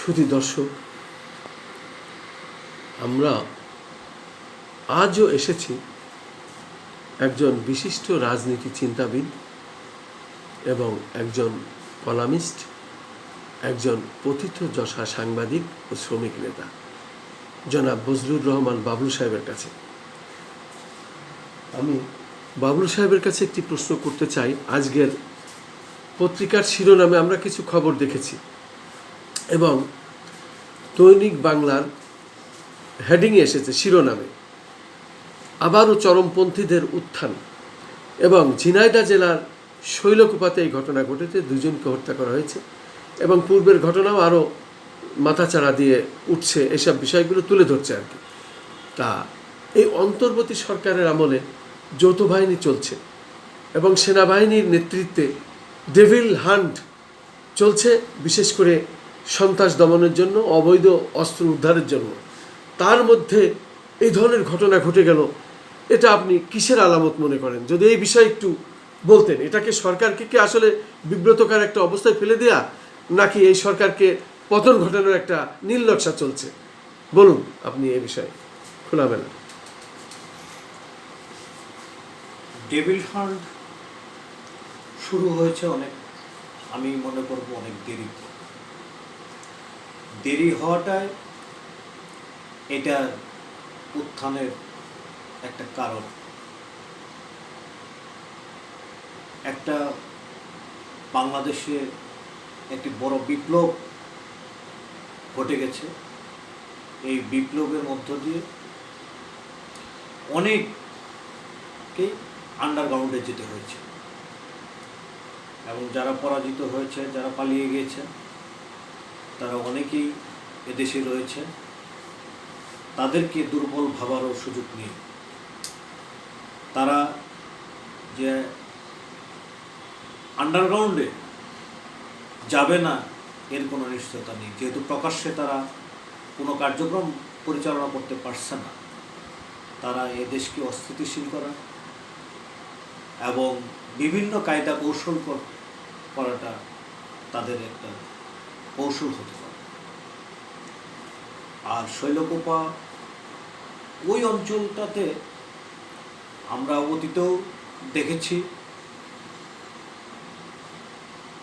সুধী দর্শক, আমরা আজও এসেছি একজন বিশিষ্ট রাজনীতি চিন্তাবিদ এবং একজন কলামিস্ট, একজন পতিত যশা সাংবাদিক ও শ্রমিক নেতা। জনাব বজলুর রহমান বাবলু সাহেবের কাছে। আমি বাবলু সাহেবের কাছে একটি প্রশ্ন করতে চাই। আজকের পত্রিকার শিরোনামে আমরা কিছু খবর দেখেছি। এবং দৈনিক বাংলার হেডিংয়ে এসেছে শিরোনামে। আবারও চরমপন্থীদের উত্থান এবং ঝিনাইদা জেলার শৈলকুপাতে এই ঘটনা ঘটেছে, দুজনকে হত্যা করা হয়েছে এবং পূর্বের ঘটনাও আরও মাথাচাড়া দিয়ে উঠছে, এসব বিষয়গুলো তুলে ধরছে আর কি। তা এই অন্তর্বর্তী সরকারের আমলে যৌথ বাহিনী চলছে এবং সেনাবাহিনীর নেতৃত্বে ডেভিল হান্ট চলছে, বিশেষ করে সন্ত্রাস দমনের জন্য, অবৈধ অস্ত্র উদ্ধারের জন্য। তার মধ্যে এই ধরনের ঘটনা ঘটে গেল। এটা আপনি কিসের আলামত মনে করেন? যদি এই বিষয়ে একটু বলতেন, এটাকে সরকারকে কি আসলে বিব্রতকার একটা অবস্থায় ফেলে দেয়া, নাকি এই সরকারকে পতন ঘটানোর একটা নীল নকশা চলছে? বলুন আপনি এই বিষয়ে। খোলামেলা ডেভিল হান্ট শুরু হয়েছে অনেক, আমি মনে করব অনেক দেরিতে। দেরি হওয়াটাই এটার উত্থানের একটা কারণ। একটা বাংলাদেশে একটি বড় বিপ্লব ঘটে গেছে। এই বিপ্লবের মধ্য দিয়ে অনেককে আন্ডারগ্রাউন্ডে যেতে হয়েছে। এবং যারা পরাজিত হয়েছে, যারা পালিয়ে গিয়েছে তারা অনেকেই এদেশে রয়েছে তাদেরকে দুর্বল ভাবারও সুযোগ নেই। তারা যে আন্ডারগ্রাউন্ডে যাবে না, এর কোনো নিশ্চয়তা নেই। যেহেতু প্রকাশ্যে তারা কোনো কার্যক্রম পরিচালনা করতে পারছে না। তারা এ দেশকে অস্থিতিশীল করা এবং বিভিন্ন কায়দা কৌশল করাটা তাদের একটা কৌশল হতে পারে। আর শৈলকোপা ওই অঞ্চলটাতে আমরা অতীতেও দেখেছি।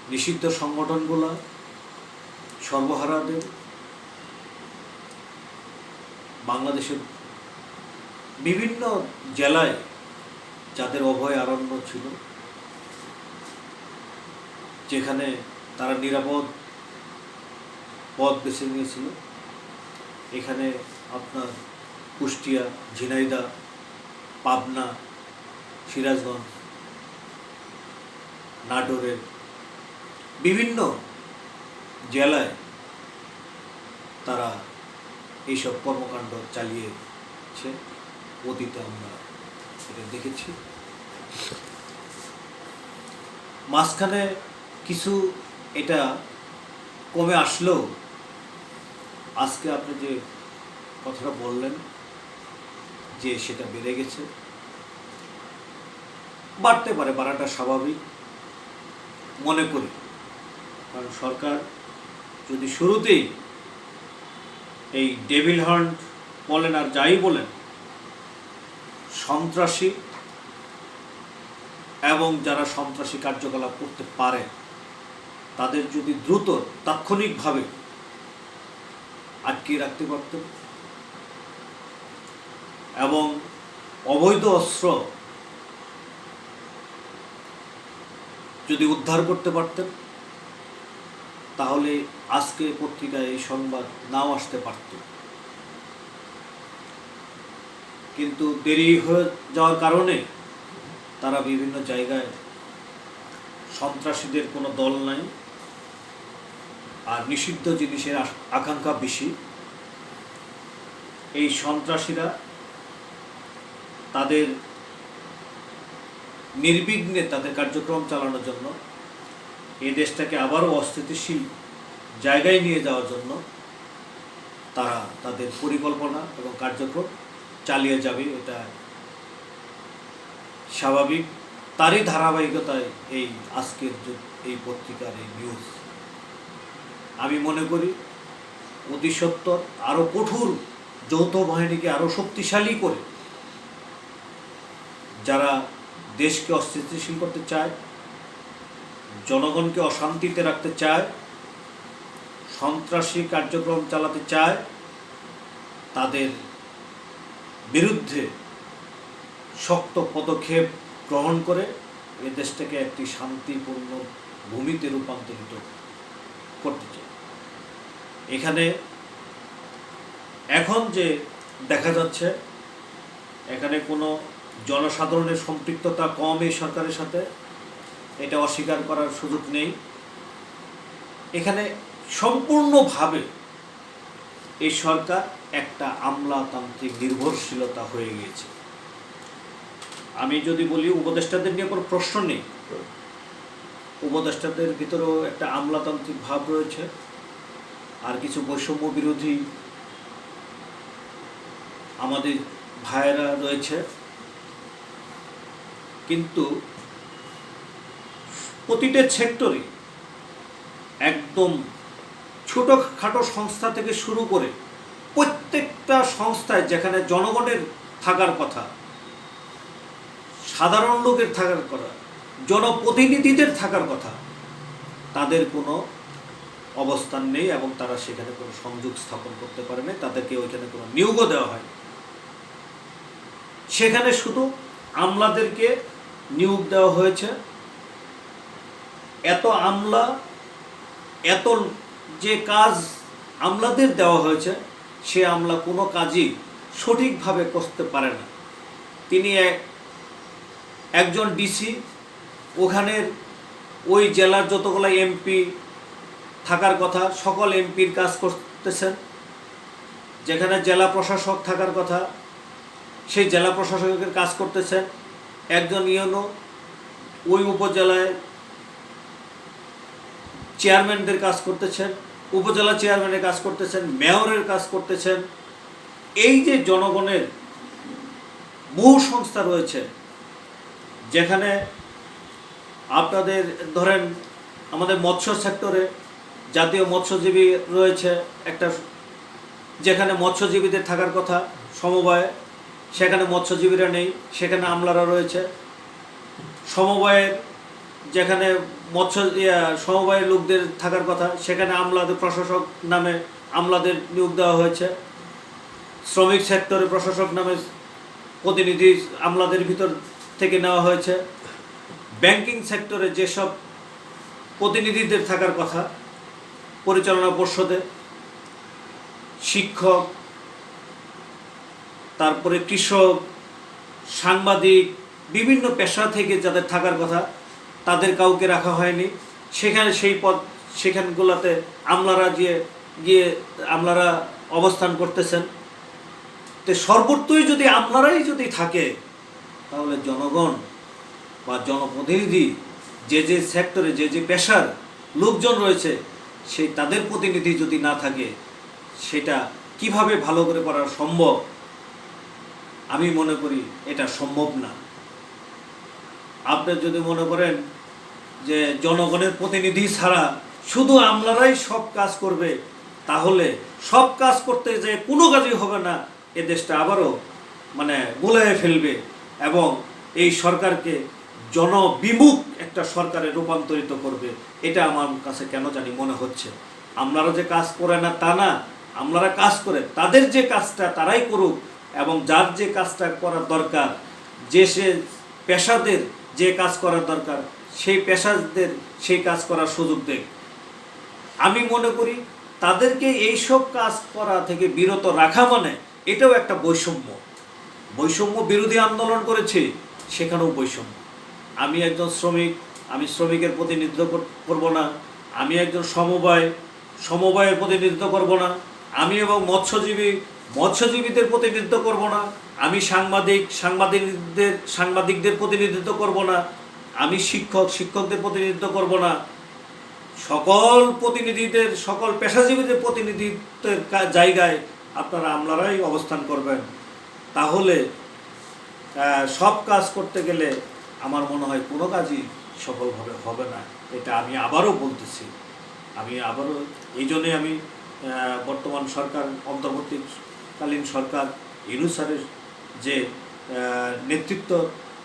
নিষিদ্ধ সংগঠনগুলা, সর্বহারাদের, বাংলাদেশের বিভিন্ন জেলায় যাদের অভয় আরণ্য ছিল, যেখানে তারা নিরাপদ পথ বেছে নিয়েছিল। এখানে আপনার কুষ্টিয়া ঝিনাইদা পাবনা, সিরাজগঞ্জ, নাটোরের বিভিন্ন জেলায় তারা এইসব কর্মকাণ্ড চালিয়েছে। অতীতে আমরা এটা দেখেছি। মাঝখানে কিছু এটা কমে আসলেও আজকে আপনি যে কথাটা বললেন যে সেটা বেড়ে গেছে, বাড়তে পারে, বাড়াটা স্বাভাবিক, মনে করি। কারণ সরকার যদি শুরুতেই এই ডেভিল হান্ট বলেন আর যাই বলেন, সন্ত্রাসী এবং যারা সন্ত্রাসী কার্যকলাপ করতে পারে, তাদের যদি দ্রুত, তাৎক্ষণিকভাবে আটকে রাখতে পারতেন। এবং অবৈধ অস্ত্র যদি উদ্ধার করতে পারতেন, তাহলে আজকে পত্রিকায় এই সংবাদ নাও আসতে পারত। কিন্তু দেরি হয়ে যাওয়ার কারণে তারা বিভিন্ন জায়গায় সন্ত্রাসীদের কোনো দল নাই। আর নিষিদ্ধ জিনিসের আকাঙ্ক্ষা বেশি। এই সন্ত্রাসীরা তাদের নির্বিঘ্নে তাদের কার্যক্রম চালানোর জন্য, এই দেশটাকে আবারও অস্থিতিশীল জায়গায় নিয়ে যাওয়ার জন্য তারা তাদের পরিকল্পনা এবং কার্যক্রম চালিয়ে যাবে, এটা স্বাভাবিক। তারই ধারাবাহিকতায় এই আজকের যে এই পত্রিকার এই নিউজ আমি মনে করি অতি আরও কঠোর যৌথ বাহিনীকে আরও শক্তিশালী করে যারা দেশকে অস্থিতিশীল করতে চায়, জনগণকে অশান্তিতে রাখতে চায়, সন্ত্রাসী কার্যক্রম চালাতে চায়, তাদের বিরুদ্ধে শক্ত পদক্ষেপ গ্রহণ করে এ দেশটাকে একটি শান্তিপূর্ণ ভূমিতে রূপান্তরিত করতে চায়। এখানে এখন যে দেখা যাচ্ছে, এখানে কোনো জনসাধারণের সম্পৃক্ততা কম এই সরকারের সাথে, এটা অস্বীকার করার সুযোগ নেই। এখানে সম্পূর্ণভাবে এই সরকার একটা আমলাতান্ত্রিক নির্ভরশীলতা হয়ে গিয়েছে। আমি যদি বলি, উপদেষ্টাদের নিয়ে কোনো প্রশ্ন নেই। উপদেষ্টাদের ভিতরেও একটা আমলাতান্ত্রিক ভাব রয়েছে। আর কিছু বৈষম্য বিরোধী আমাদের ভাইয়েরা রয়েছে। কিন্তু প্রতিটা সেক্টরে একদম ছোটোখাটো সংস্থা থেকে শুরু করে প্রত্যেকটা সংস্থায় যেখানে জনগণের থাকার কথা, সাধারণ লোকের থাকার কথা, জনপ্রতিনিধিদের থাকার কথা, তাদের কোনো অবস্থান নেই এবং তারা সেখানে কোনো সংযোগ স্থাপন করতে পারে না তাদেরকে ওইখানে কোনো নিয়োগও দেওয়া হয় সেখানে শুধু আমলাদেরকে নিয়োগ দেওয়া হয়েছে। এত আমলা, এত যে কাজ আমলাদের দেওয়া হয়েছে, সে আমলা কোনো কাজই সঠিকভাবে করতে পারে না। তিনি এক- একজন ডিসি, ওখানের ওই জেলার যতগুলো এমপি থাকার কথা, সকল এমপির কাজ করতেছেন। যেখানে জেলা প্রশাসক থাকার কথা, সেই জেলা প্রশাসকের কাজ করতেছেন। একজন ইউনো ওই উপজেলায় চেয়ারম্যানদের কাজ করতেছেন, উপজেলা চেয়ারম্যানের কাজ করতেছেন, মেয়রের কাজ করতেছেন। এই যে জনগণের বহু সংস্থা রয়েছে, যেখানে আপনাদের, ধরেন আমাদের মৎস্য সেক্টরে জাতীয় মৎস্যজীবী রয়েছে, একটা যেখানে মৎস্যজীবীদের থাকার কথা, সমবায়ে, সেখানে মৎস্যজীবীরা নেই, সেখানে আমলারা রয়েছে। সমবায়ের যেখানে মৎস্য সমবায়ের লোকদের থাকার কথা, সেখানে আমলাদের প্রশাসক নামে আমলাদের নিয়োগ দেওয়া হয়েছে। শ্রমিক সেক্টরে প্রশাসক নামে প্রতিনিধি আমলাদের ভিতর থেকে নেওয়া হয়েছে। ব্যাংকিং সেক্টরে যেসব প্রতিনিধিদের থাকার কথা পরিচালনা পর্ষদে শিক্ষক, তারপরে কৃষক, সাংবাদিক, বিভিন্ন পেশা থেকে যাদের থাকার কথা, তাদের কাউকে রাখা হয়নি। সেখানে সেই পদ, সেখানগুলোতে আমলারা গিয়ে গিয়ে আমলারা অবস্থান করতেছেন। তো সর্বত্রই যদি আমলারাই যদি থাকে, তাহলে জনগণ বা জনপ্রতিনিধি, যে যে সেক্টরে, যে যে পেশার লোকজন রয়েছে সেই তাদের প্রতিনিধি যদি না থাকে, সেটা কীভাবে ভালো করে করা সম্ভব? আমি মনে করি এটা সম্ভব না। আপনি যদি মনে করেন যে জনগণের প্রতিনিধি ছাড়া শুধু আমলারাই সব কাজ করবে, তাহলে সব কাজ করতে যে কোনো কাজই হবে না, এ দেশটা আবারও মানে গোলায় ফেলবে এবং এই সরকারকে জনবিমুখ একটা সরকারে রূপান্তরিত করবে, এটা আমার কাছে কেন জানি মনে হচ্ছে। আমলারা যে কাজ করে না তা না আমলারা কাজ করে তাদের যে কাজটা তারাই করুক এবং যার যে কাজটা করার দরকার, যে সে পেশাদের যে কাজ করার দরকার, সেই পেশাদের সেই কাজ করার সুযোগ দেয় আমি মনে করি তাদেরকে এইসব কাজ করা থেকে বিরত রাখা মানে এটাও একটা বৈষম্য। বৈষম্য বিরোধী আন্দোলন করেছে, সেখানেও বৈষম্য। আমি একজন শ্রমিক, আমি শ্রমিকের প্রতিনিধিত্ব করব না। আমি একজন সমবায়, সমবায়ের প্রতিনিধিত্ব করব না। আমি এবং মৎস্যজীবী, মৎস্যজীবীদের প্রতিনিধিত্ব করব না। আমি সাংবাদিক, সাংবাদিকদের সাংবাদিকদের প্রতিনিধিত্ব করব না। আমি শিক্ষক, শিক্ষকদের প্রতিনিধিত্ব করব না। সকল প্রতিনিধিদের, সকল পেশাজীবীদের প্রতিনিধিত্বের জায়গায় আপনারা আমলারাই অবস্থান করবেন। তাহলে সব কাজ করতে গেলে আমার মনে হয় কোনো কাজই সফলভাবে হবে না। এটা আমি আবারও বলতেছি। আমি আবারও এই জন্যে আমি বর্তমান সরকার, অন্তর্বর্তীকালীন সরকার ইনুসারের যে নেতৃত্ব,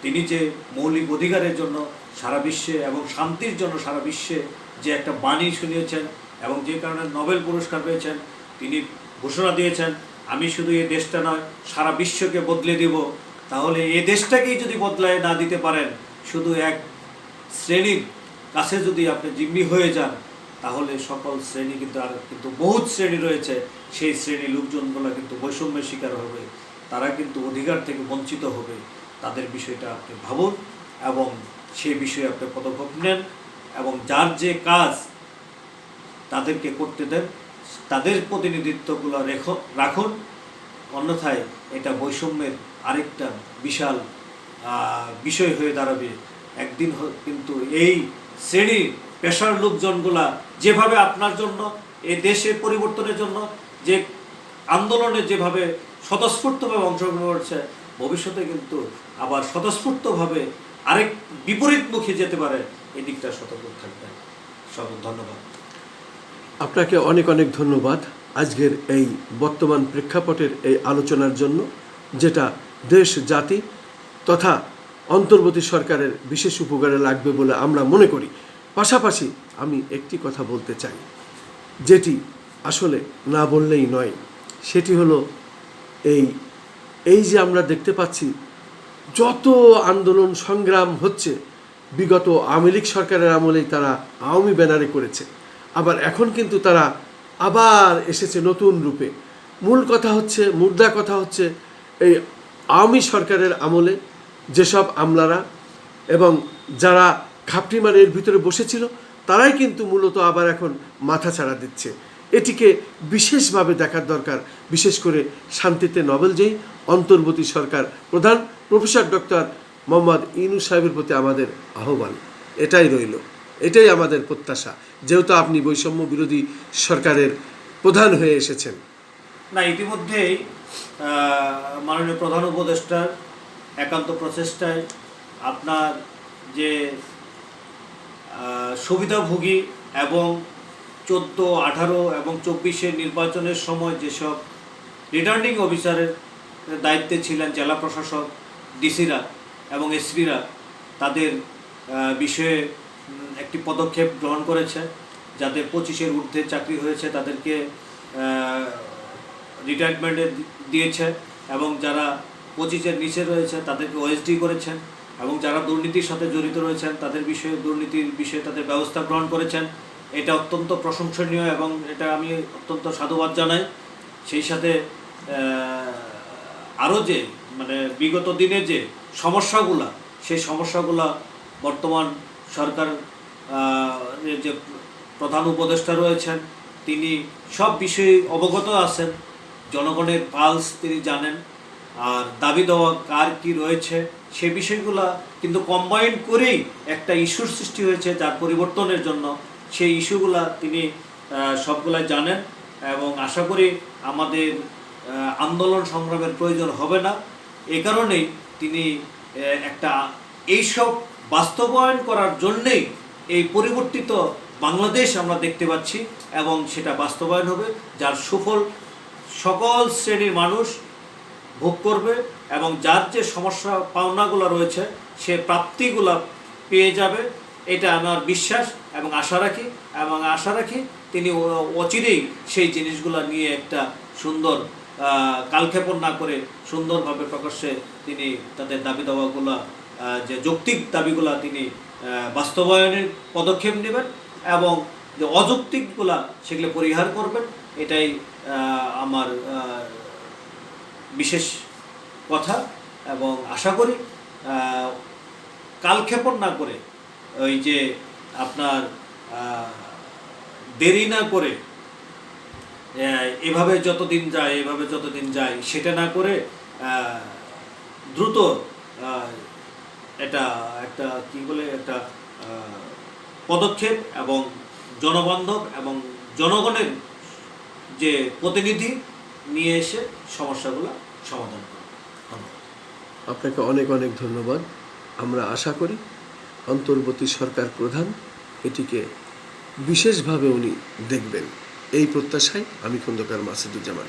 তিনি যে মৌলিক অধিকারের জন্য সারা বিশ্বে এবং শান্তির জন্য সারা বিশ্বে যে একটা বাণী শুনিয়েছেন এবং যে কারণে নোবেল পুরস্কার পেয়েছেন, তিনি ঘোষণা দিয়েছেন, আমি শুধু এই দেশটা নয়, সারা বিশ্বকে বদলে দেব। তাহলে এ দেশটাকেই যদি বদলায় না দিতে পারেন, শুধু এক শ্রেণির কাছে যদি আপনি জিম্মি হয়ে যান, তাহলে সকল শ্রেণি কিন্তু আর কিন্তু বহুত শ্রেণি রয়েছে, সেই শ্রেণি লোকজনগুলো কিন্তু বৈষম্যের শিকার হবে, তারা কিন্তু অধিকার থেকে বঞ্চিত হবে। তাদের বিষয়টা আপনি ভাবুন এবং সেই বিষয়ে আপনি পদক্ষেপ নেন এবং যার যে কাজ তাদেরকে করতে দেন, তাদের প্রতিনিধিত্বগুলো রেখ, রাখুন। অন্যথায় এটা বৈষম্যের আরেকটা বিশাল বিষয় হয়ে দাঁড়াবে। একদিন কিন্তু এই শ্রেণির পেশার লোকজনগুলা যেভাবে আপনার জন্য এই দেশের পরিবর্তনের জন্য যে আন্দোলনে যেভাবে স্বতঃস্ফূর্তভাবে অংশগ্রহণ করছে, ভবিষ্যতে কিন্তু আবার স্বতঃস্ফূর্তভাবে আরেক বিপরীতমুখী যেতে পারে এই দিকটা সতর্ক থাকবে সব ধন্যবাদ। আপনাকে অনেক অনেক ধন্যবাদ। আজকের এই বর্তমান প্রেক্ষাপটের এই আলোচনার জন্য, যেটা দেশ, জাতি তথা অন্তর্বর্তী সরকারের বিশেষ উপকারে লাগবে বলে আমরা মনে করি। পাশাপাশি আমি একটি কথা বলতে চাই, যেটি আসলে না বললেই নয়। সেটি হলো এই এই যে আমরা দেখতে পাচ্ছি, যত আন্দোলন সংগ্রাম হচ্ছে, বিগত আওয়ামী লীগ সরকারের আমলেই তারা আওয়ামী ব্যানারে করেছে। আবার এখন কিন্তু তারা আবার এসেছে নতুন রূপে। মূল কথা হচ্ছে, মুদ্রা কথা হচ্ছে, এই আওয়ামী সরকারের আমলে যেসব আমলারা এবং যারা খাপটি মানে এর ভিতরে বসেছিল, তারাই কিন্তু মূলত আবার এখন মাথা ছাড়া দিচ্ছে। এটিকে বিশেষভাবে দেখার দরকার, বিশেষ করে শান্তিতে নোবেল যেই অন্তর্বর্তী সরকার প্রধান প্রফেসর ডক্টর মোহাম্মদ ইনু সাহেবের প্রতি আমাদের আহ্বান। এটাই রইল। এটাই আমাদের প্রত্যাশা। যেহেতু আপনি বৈষম্য বিরোধী সরকারের প্রধান হয়ে এসেছেন। না, ইতিমধ্যেই মাননীয় প্রধান উপদেষ্টার একান্ত প্রচেষ্টায় আপনার যে সুবিধাভোগী এবং চোদ্দ, আঠারো এবং চব্বিশের নির্বাচনের সময় যেসব রিটার্নিং অফিসারের দায়িত্বে ছিলেন জেলা প্রশাসক ডিসিরা এবং এসপিরা তাদের বিষয়ে একটি পদক্ষেপ গ্রহণ করেছে যাদের পঁচিশের ঊর্ধ্বে চাকরি হয়েছে তাদেরকে রিটায়ারমেন্টে দিয়েছে এবং যারা পঁচিশের নিচে রয়েছে তাদেরকে ওএসডি করেছেন এবং যারা দুর্নীতির সাথে জড়িত রয়েছেন তাদের বিষয়ে, দুর্নীতির বিষয়ে তাদের ব্যবস্থা গ্রহণ করেছেন। এটা অত্যন্ত প্রশংসনীয় এবং এটা আমি অত্যন্ত সাধুবাদ জানাই। সেই সাথে আরও যে মানে বিগত দিনে যে সমস্যাগুলা, সেই সমস্যাগুলা বর্তমান সরকার যে প্রধান উপদেষ্টা রয়েছেন তিনি সব বিষয়ে অবগত আছেন। জনগণের পালস তিনি জানেন। আর দাবি দেওয়া কার কি রয়েছে সে বিষয়গুলা কিন্তু কম্বাইন করেই একটা ইস্যুর সৃষ্টি হয়েছে যার পরিবর্তনের জন্য। সেই ইস্যুগুলা তিনি আহ, সবগুলাই জানেন এবং আশা করি আমাদের আন্দোলন সংগ্রামের প্রয়োজন হবে না। এ কারণেই তিনি একটা এইসব বাস্তবায়ন করার জন্যেই এই পরিবর্তিত বাংলাদেশ আমরা দেখতে পাচ্ছি এবং সেটা বাস্তবায়ন হবে, যার সুফল সকল শ্রেণির মানুষ ভোগ করবে এবং যার যে সমস্যা পাওনাগুলো রয়েছে, সে প্রাপ্তিগুলো পেয়ে যাবে। এটা আমার বিশ্বাস এবং আশা রাখি, এবং আশা রাখি তিনি অচিরেই সেই জিনিসগুলো নিয়ে একটা সুন্দর কালক্ষেপণ না করে সুন্দরভাবে প্রকাশ্যে তিনি তাদের দাবি দাওয়াগুলো যে যৌক্তিক দাবিগুলা তিনি বাস্তবায়নের পদক্ষেপ নেবেন এবং যে অযৌক্তিকগুলা সেগুলো পরিহার করবেন, এটাই আমার বিশেষ কথা এবং আশা করি কালক্ষেপণ না করে, ওই যে আপনার দেরি না করে এভাবে যতদিন যায়, এভাবে যতদিন যায়, সেটা না করে দ্রুত এটা একটা, কি বলে, একটা পদক্ষেপ এবং জনবান্ধব এবং জনগণের যে প্রতিনিধি নিয়ে এসে সমস্যাগুলো সমাধান করা আপনাকে অনেক অনেক ধন্যবাদ। আমরা আশা করি অন্তর্বর্তী সরকার প্রধান এটিকে বিশেষভাবে উনি দেখবেন। এই প্রত্যাশায় আমি খন্দকার মাসুদুজ্জামান।